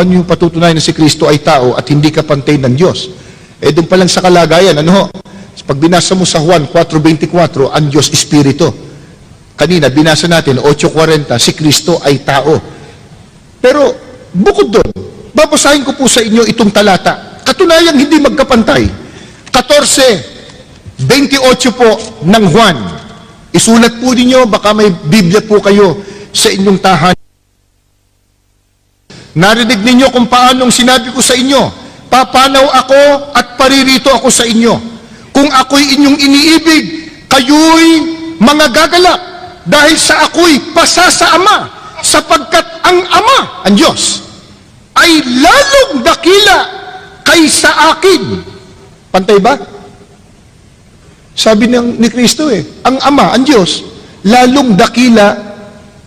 paano yung patutunayan na si Kristo ay tao at hindi ka pantay ng Diyos? Eh, doon pa lang sa kalagayan, ano ho? Pag binasa mo sa Juan 4.24, ang Diyos Espiritu. Kanina, binasa natin, 8.40, si Kristo ay tao. Pero, bukod doon, babasahin ko po sa inyo itong talata. Katunayang hindi magkapantay. 14, 28 po ng Juan. Isulat po ninyo, baka may Biblia po kayo sa inyong tahanan. Narinig ninyo kung paanong sinabi ko sa inyo, papanaw ako at paririto ako sa inyo. Kung ako'y inyong iniibig, kayo'y mga gagalak dahil sa ako'y pasa sa Ama, sapagkat ang Ama, ang Diyos, ay lalong dakila kaysa akin. Pantay ba? Sabi ng, ni Kristo eh, ang Ama, ang Diyos, lalong dakila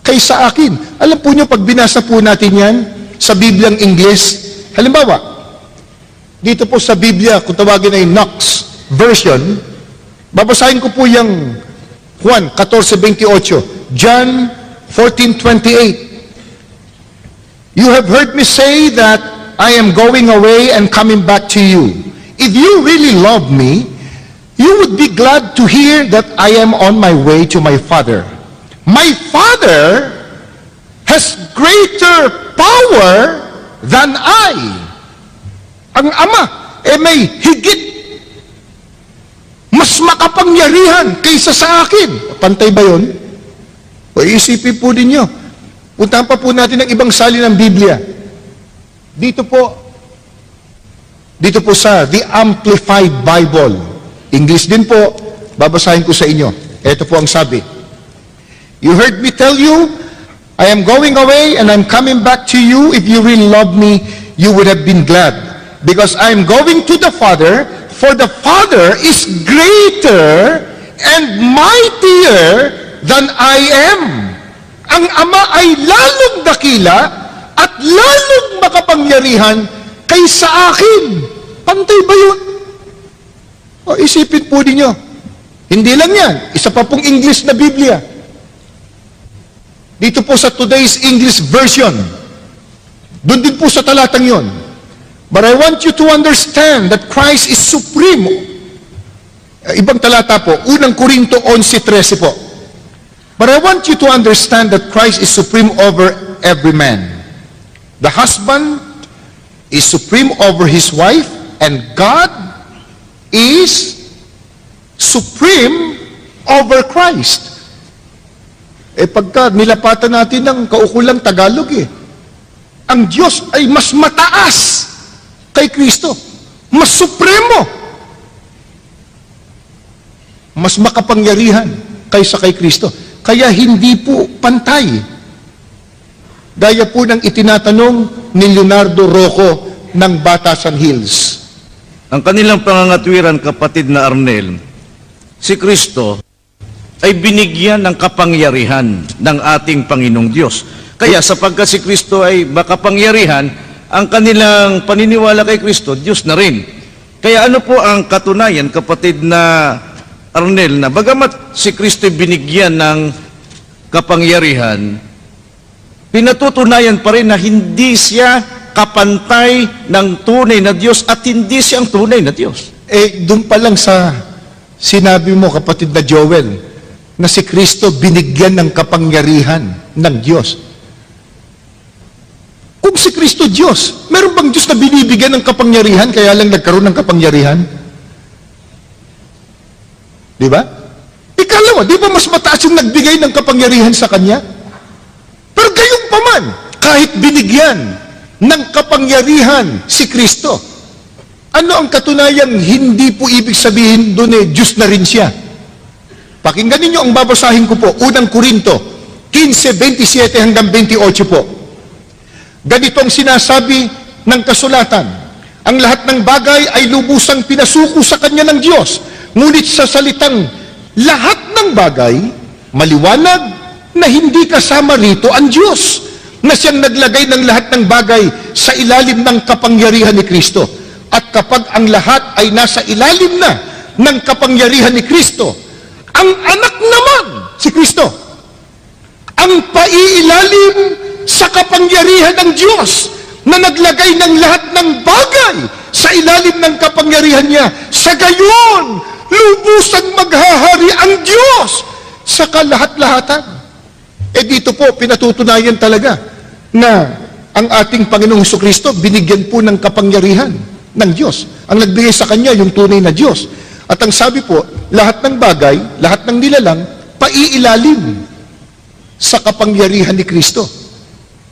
kaysa akin. Alam po nyo, pag binasa po natin yan sa Bibliang Ingles, halimbawa, dito po sa Biblia, kung tawagin ay Knox version, babasahin ko po yung Juan 14.28, John 14.28. You have heard me say that I am going away and coming back to you. If you really love me, you would be glad to hear that I am on my way to my Father. My Father has greater power than I. Ang Ama, eh may higit mas makapangyarihan kaysa sa akin. Pantay ba yun? O isipin po ninyo. Puntahan pa po natin ang ibang sali ng Biblia. Dito po, dito po sa The Amplified Bible. English din po, babasahin ko sa inyo. Ito po ang sabi. You heard me tell you, I am going away and I'm coming back to you. If you really love me, you would have been glad. Because I am going to the Father, for the Father is greater and mightier than I am. Ang Ama ay lalong dakila at lalong makapangyarihan kaysa akin. Pantay ba yun? O isipin po ninyo. Hindi lang yan. Isa pa pong English na Biblia. Dito po sa today's English version. Doon din po sa talatang yon. But I want you to understand that Christ is supreme. Eh, Ibang talata po, unang Korinto 11.13 po. But I want you to understand that Christ is supreme over every man. The husband is supreme over his wife, and God is supreme over Christ. Eh pagka nilapatan natin ng kaukulang Tagalog eh, ang Diyos ay mas mataas kay Kristo. Mas supremo. Mas makapangyarihan kaysa kay Kristo. Kaya hindi po pantay. Gaya po ng itinatanong ni Leonardo Rocco ng Batasan Hills. Ang kanilang pangangatwiran, kapatid na Arnel, si Kristo ay binigyan ng kapangyarihan ng ating Panginoong Diyos. Kaya sapagkat si Kristo ay makapangyarihan, ang kanilang paniniwala kay Kristo, Diyos na rin. Kaya ano po ang katunayan, kapatid na Arnel, na bagamat si Kristo binigyan ng kapangyarihan, pinatutunayan pa rin na hindi siya kapantay ng tunay na Diyos at hindi siyang tunay na Diyos. Eh, doon pa lang sa sinabi mo, kapatid na Joel, na si Kristo binigyan ng kapangyarihan ng Diyos. Kung si Kristo Diyos, meron bang Diyos na binibigyan ng kapangyarihan kaya lang nagkaroon ng kapangyarihan? Di ba? Ikalawa, di ba mas mataas yung nagbigay ng kapangyarihan sa Kanya? Pero gayong paman, kahit binigyan ng kapangyarihan si Kristo, ano ang katunayang hindi po ibig sabihin doon eh, Diyos na rin siya? Pakinggan ninyo ang babasahin ko po, unang Korinto, 15, 27 hanggang 28 po. Ganito ang sinasabi ng kasulatan. Ang lahat ng bagay ay lubusang pinasuko sa kanya ng Diyos. Ngunit sa salitang lahat ng bagay, maliwanag na hindi kasama rito ang Diyos na siyang naglagay ng lahat ng bagay sa ilalim ng kapangyarihan ni Kristo. At kapag ang lahat ay nasa ilalim na ng kapangyarihan ni Kristo, ang anak naman, si Kristo, ang paiilalim sa kapangyarihan ng Diyos na naglagay ng lahat ng bagay sa ilalim ng kapangyarihan niya. Sa gayon, lubusang maghahari ang Diyos sa kalahat-lahatan. Eh dito po, pinatutunayan talaga na ang ating Panginoong Kristo binigyan po ng kapangyarihan ng Diyos. Ang nagbigay sa Kanya, yung tunay na Diyos. At ang sabi po, lahat ng bagay, lahat ng nilalang, paiilalim sa kapangyarihan ni Kristo.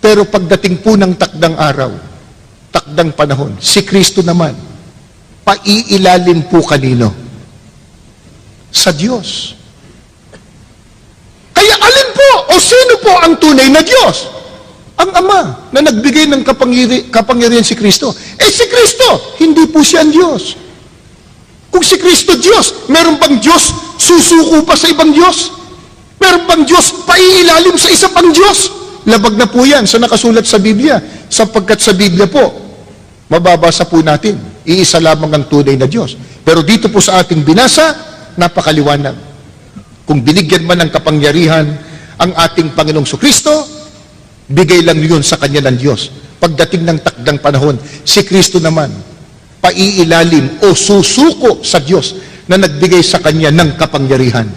Pero pagdating po ng takdang araw, takdang panahon, si Kristo naman, paiilalim po kanino? Sa Diyos. Kaya alin po o sino po ang tunay na Diyos? Ang Ama na nagbigay ng kapangyari, kapangyarihan si Kristo. Eh si Kristo, hindi po siya ang Diyos. Kung si Kristo Diyos, meron bang Diyos susuko pa sa ibang Diyos? Meron bang Diyos paiilalim sa isa pang Diyos? Labag na po yan sa nakasulat sa Biblia. Sapagkat sa Biblia po, mababasa po natin, iisa lamang ang tunay na Diyos. Pero dito po sa ating binasa, napakaliwanag. Kung binigyan man ng kapangyarihan ang ating Panginoong Kristo, bigay lang yun sa Kanya ng Diyos. Pagdating ng takdang panahon, si Kristo naman, paiilalim o susuko sa Diyos na nagbigay sa Kanya ng kapangyarihan.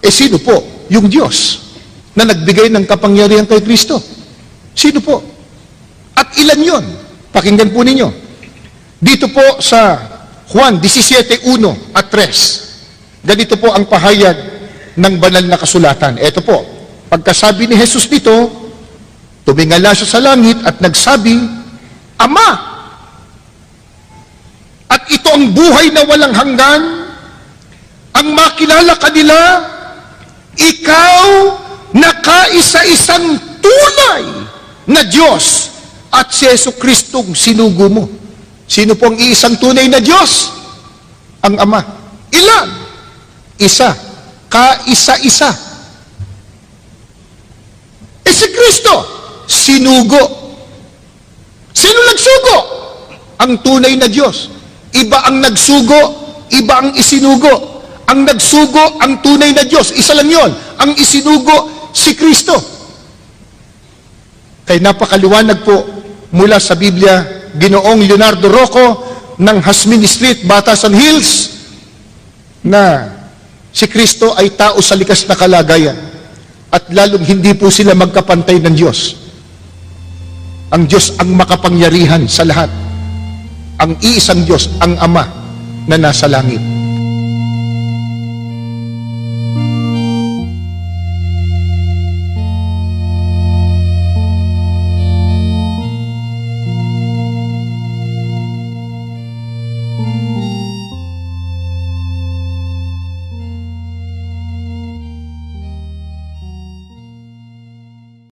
Eh sino po? Yung Diyos na nagbigay ng kapangyarihan kay Kristo. Sino po? At ilan yon? Pakinggan po ninyo. Dito po sa Juan 17.1 at 3, ganito po ang pahayag ng banal na kasulatan. Ito po, pagkasabi ni Jesus dito, tumingala siya sa langit at nagsabi, Ama, at ito ang buhay na walang hanggan, ang makilala kanila, ikaw na kaisa-isang tunay na Diyos at si Yesu Kristong sinugo mo. Sino po ang iisang tunay na Diyos? Ang Ama. Ilan? Isa. Kaisa-isa. Eh si Kristo, sinugo. Sino nagsugo? Ang tunay na Diyos. Iba ang nagsugo, iba ang isinugo. Ang nagsugo, ang tunay na Diyos. Isa lang yon. Ang isinugo, si Kristo. Kay napakaliwanag po mula sa Biblia, ginoong Leonardo Rocco ng Hasmin Street, Batasan Hills, na si Kristo ay tao sa likas na kalagayan at lalong hindi po sila magkapantay ng Diyos. Ang Diyos ang makapangyarihan sa lahat. Ang iisang Diyos, ang Ama na nasa langit.